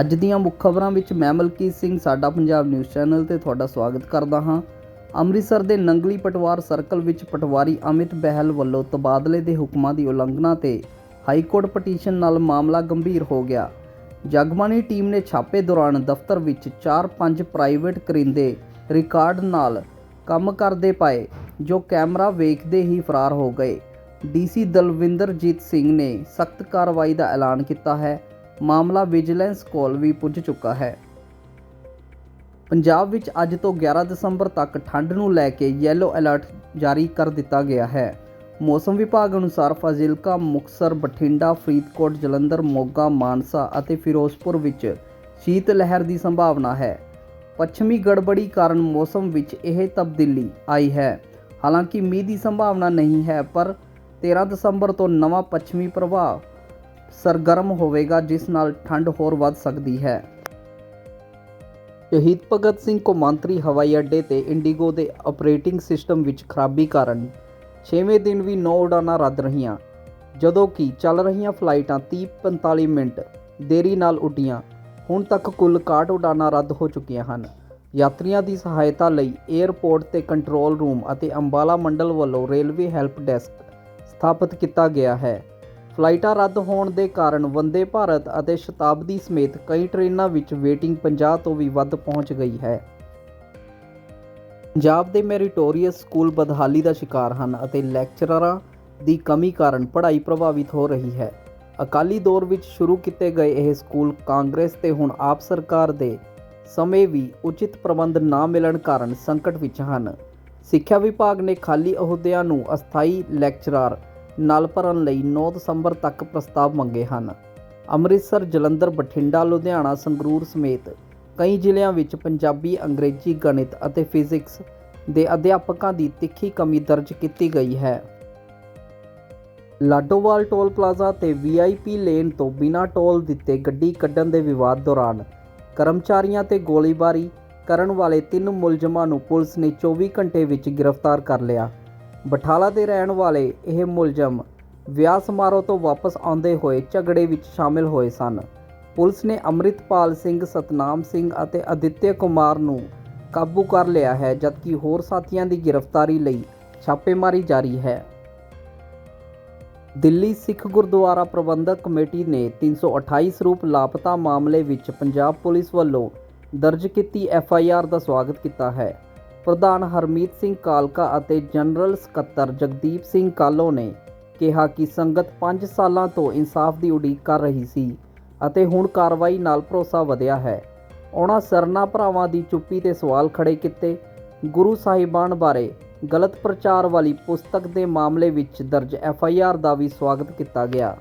ਅੱਜ ਦੀਆਂ ਮੁੱਖ ਖਬਰਾਂ ਵਿੱਚ ਮੈਂ ਮਲਕੀਤ ਸਿੰਘ, ਸਾਡਾ ਪੰਜਾਬ ਨਿਊਜ਼ ਚੈਨਲ ਤੇ ਤੁਹਾਡਾ ਸਵਾਗਤ ਕਰਦਾ ਹਾਂ। ਅੰਮ੍ਰਿਤਸਰ ਦੇ ਨੰਗਲੀ ਪਟਵਾਰ ਸਰਕਲ ਵਿੱਚ ਪਟਵਾਰੀ ਅਮਿਤ ਬਹਿਲ ਵੱਲੋਂ ਤਬਾਦਲੇ ਦੇ ਹੁਕਮਾਂ ਦੀ ਉਲੰਘਣਾ ਤੇ ਹਾਈ ਕੋਰਟ ਪਟੀਸ਼ਨ ਨਾਲ ਮਾਮਲਾ ਗੰਭੀਰ ਹੋ ਗਿਆ। ਜਗਬਾਣੀ ਟੀਮ ਨੇ ਛਾਪੇ ਦੌਰਾਨ ਦਫ਼ਤਰ ਵਿੱਚ 4-5 ਪ੍ਰਾਈਵੇਟ ਕਰਿੰਦੇ ਰਿਕਾਰਡ ਨਾਲ ਕੰਮ ਕਰਦੇ ਪਾਏ, ਜੋ ਕੈਮਰਾ ਵੇਖਦੇ ਹੀ ਫਰਾਰ ਹੋ ਗਏ। ਡੀਸੀ ਦਲਵਿੰਦਰਜੀਤ ਸਿੰਘ ਨੇ ਸਖਤ ਕਾਰਵਾਈ ਦਾ ਐਲਾਨ ਕੀਤਾ ਹੈ। ਮਾਮਲਾ ਵਿਜੀਲੈਂਸ ਕੋਲ ਵੀ ਪੁੱਜ ਚੁੱਕਾ ਹੈ। ਪੰਜਾਬ ਵਿੱਚ ਅੱਜ ਤੋਂ 11 ਦਸੰਬਰ ਤੱਕ ਠੰਡ ਨੂੰ ਲੈ ਕੇ ਯੈਲੋ ਅਲਰਟ ਜਾਰੀ ਕਰ ਦਿੱਤਾ ਗਿਆ ਹੈ। ਮੌਸਮ ਵਿਭਾਗ ਅਨੁਸਾਰ ਫਾਜ਼ਿਲਕਾ, ਮੁਕਸਰ, ਬਠਿੰਡਾ, ਫਰੀਦਕੋਟ, ਜਲੰਧਰ, ਮੋਗਾ, ਮਾਨਸਾ ਅਤੇ ਫਿਰੋਜ਼ਪੁਰ ਵਿੱਚ ਸ਼ੀਤ ਲਹਿਰ ਦੀ ਸੰਭਾਵਨਾ ਹੈ। ਪੱਛਮੀ ਗੜਬੜੀ ਕਾਰਨ ਮੌਸਮ ਵਿੱਚ ਇਹ ਤਬਦੀਲੀ ਆਈ ਹੈ। ਹਾਲਾਂਕਿ ਮੀਂਹ ਦੀ ਸੰਭਾਵਨਾ ਨਹੀਂ ਹੈ, ਪਰ 13 ਦਸੰਬਰ ਤੋਂ ਨਵਾਂ ਪੱਛਮੀ ਪ੍ਰਭਾਵ ਸਰਗਰਮ ਹੋਵੇਗਾ, ਜਿਸ ਨਾਲ ਠੰਡ ਹੋਰ ਵੱਧ ਸਕਦੀ ਹੈ। ਸ਼ਹੀਦ ਭਗਤ ਸਿੰਘ ਕੌਮਾਂਤਰੀ ਹਵਾਈ ਅੱਡੇ ਤੇ ਇੰਡੀਗੋ ਦੇ ਆਪਰੇਟਿੰਗ ਸਿਸਟਮ ਵਿੱਚ ਖਰਾਬੀ ਕਾਰਨ 6ਵੇਂ ਦਿਨ ਵੀ 9 ਉਡਾਨਾਂ ਰੱਦ ਰਹੀਆਂ, ਜਦੋਂ ਕਿ ਚੱਲ ਰਹੀਆਂ ਫਲਾਈਟਾਂ 30-45 ਮਿੰਟ ਦੇਰੀ ਨਾਲ ਉੱਡੀਆਂ। ਹੁਣ ਤੱਕ ਕੁੱਲ 61 ਉਡਾਨਾਂ ਰੱਦ ਹੋ ਚੁੱਕੀਆਂ ਹਨ। ਯਾਤਰੀਆਂ ਦੀ ਸਹਾਇਤਾ ਲਈ 에ਅਰਪੋਰਟ ਤੇ ਕੰਟਰੋਲ ਰੂਮ ਅਤੇ ਅੰਬਾਲਾ ਮੰਡਲ ਵੱਲੋਂ ਰੇਲਵੇ ਹੈਲਪ ਡੈਸਕ ਸਥਾਪਿਤ ਕੀਤਾ ਗਿਆ ਹੈ। ਫਲਾਈਟਾਂ ਰੱਦ ਹੋਣ ਦੇ ਕਾਰਨ ਵੰਦੇ ਭਾਰਤ ਅਤੇ ਸ਼ਤਾਬਦੀ ਸਮੇਤ ਕਈ ਟ੍ਰੇਨਾਂ ਵਿੱਚ ਵੇਟਿੰਗ 50 ਤੋਂ ਵੀ ਵੱਧ ਪਹੁੰਚ ਗਈ ਹੈ। ਪੰਜਾਬ ਦੇ ਮੈਰੀਟੋਰੀਅਸ ਸਕੂਲ ਬਦਹਾਲੀ ਦਾ ਸ਼ਿਕਾਰ ਹਨ ਅਤੇ ਲੈਕਚਰਰਾਂ ਦੀ ਕਮੀ ਕਾਰਨ ਪੜ੍ਹਾਈ ਪ੍ਰਭਾਵਿਤ ਹੋ ਰਹੀ ਹੈ। ਅਕਾਲੀ ਦੌਰ ਵਿੱਚ ਸ਼ੁਰੂ ਕੀਤੇ ਗਏ ਇਹ ਸਕੂਲ ਕਾਂਗਰਸ ਤੇ ਹੁਣ ਆਪ ਸਰਕਾਰ ਦੇ ਸਮੇਂ ਵੀ ਉਚਿਤ ਪ੍ਰਬੰਧ ਨਾ ਮਿਲਣ ਕਾਰਨ ਸੰਕਟ ਵਿੱਚ ਹਨ। ਸਿੱਖਿਆ ਵਿਭਾਗ ਨੇ ਖਾਲੀ ਅਹੁਦਿਆਂ ਨੂੰ ਅਸਥਾਈ ਲੈਕਚਰਰ ਨਾਲ ਭਰਨ ਲਈ 9 ਦਸੰਬਰ ਤੱਕ ਪ੍ਰਸਤਾਵ ਮੰਗੇ ਹਨ। ਅੰਮ੍ਰਿਤਸਰ, ਜਲੰਧਰ, ਬਠਿੰਡਾ, ਲੁਧਿਆਣਾ, ਸੰਗਰੂਰ ਸਮੇਤ ਕਈ ਜ਼ਿਲ੍ਹਿਆਂ ਵਿੱਚ ਪੰਜਾਬੀ, ਅੰਗਰੇਜ਼ੀ, ਗਣਿਤ ਅਤੇ ਫਿਜ਼ਿਕਸ ਦੇ ਅਧਿਆਪਕਾਂ ਦੀ ਤਿੱਖੀ ਕਮੀ ਦਰਜ ਕੀਤੀ ਗਈ ਹੈ। ਲਾਡੋਵਾਲ ਟੋਲ ਪਲਾਜ਼ਾ ਤੇ ਵੀਆਈਪੀ ਲੇਨ ਤੋਂ ਬਿਨਾਂ ਟੋਲ ਦਿੱਤੇ ਗੱਡੀ ਕੱਢਣ ਦੇ ਵਿਵਾਦ ਦੌਰਾਨ ਕਰਮਚਾਰੀਆਂ ਤੇ ਗੋਲੀਬਾਰੀ ਕਰਨ ਵਾਲੇ ਤਿੰਨ ਮੁਲਜ਼ਮਾਂ ਨੂੰ ਪੁਲਿਸ ਨੇ 24 ਘੰਟੇ ਵਿੱਚ ਗ੍ਰਿਫਤਾਰ ਕਰ ਲਿਆ। ਬਠਾਲਾ ਦੇ ਰਹਿਣ ਵਾਲੇ ਇਹ ਮੁਲਜ਼ਮ ਵਿਆਹ ਸਮਾਰੋਹ ਤੋਂ ਵਾਪਸ ਆਉਂਦੇ ਹੋਏ ਝਗੜੇ ਵਿੱਚ ਸ਼ਾਮਿਲ ਹੋਏ ਸਨ। ਪੁਲਿਸ ਨੇ ਅੰਮ੍ਰਿਤਪਾਲ ਸਿੰਘ, ਸਤਨਾਮ ਸਿੰਘ ਅਤੇ ਅਦਿੱਤਿਆ ਕੁਮਾਰ ਨੂੰ ਕਾਬੂ ਕਰ ਲਿਆ ਹੈ, ਜਦਕਿ ਹੋਰ ਸਾਥੀਆਂ ਦੀ ਗ੍ਰਿਫਤਾਰੀ ਲਈ ਛਾਪੇਮਾਰੀ ਜਾਰੀ ਹੈ। ਦਿੱਲੀ ਸਿੱਖ ਗੁਰਦੁਆਰਾ ਪ੍ਰਬੰਧਕ ਕਮੇਟੀ ਨੇ 328 ਸਰੂਪ ਲਾਪਤਾ ਮਾਮਲੇ ਵਿੱਚ ਪੰਜਾਬ ਪੁਲਿਸ ਵੱਲੋਂ ਦਰਜ ਕੀਤੀ ਐਫ ਆਈ ਆਰ ਦਾ ਸਵਾਗਤ ਕੀਤਾ ਹੈ। ਪ੍ਰਧਾਨ ਹਰਮੀਤ ਸਿੰਘ ਕਾਲਕਾ ਅਤੇ ਜਨਰਲ ਸਕੱਤਰ ਜਗਦੀਪ ਸਿੰਘ ਕਾਲੋ ਨੇ ਕਿਹਾ ਕਿ ਸੰਗਤ 5 ਸਾਲਾਂ ਤੋਂ ਇਨਸਾਫ ਦੀ ਉਡੀਕ ਕਰ ਰਹੀ ਸੀ ਅਤੇ ਹੁਣ ਕਾਰਵਾਈ ਨਾਲ ਭਰੋਸਾ ਵਧਿਆ ਹੈ। ਉਹਨਾਂ ਸਰਨਾ ਭਰਾਵਾਂ ਦੀ ਚੁੱਪੀ ਤੇ ਸਵਾਲ ਖੜੇ ਕੀਤੇ। ਗੁਰੂ ਸਾਹਿਬਾਨ ਬਾਰੇ ਗਲਤ ਪ੍ਰਚਾਰ ਵਾਲੀ ਪੁਸਤਕ ਦੇ ਮਾਮਲੇ ਵਿੱਚ ਦਰਜ ਐਫ ਆਈ ਆਰ ਦਾ ਵੀ ਸਵਾਗਤ ਕੀਤਾ ਗਿਆ।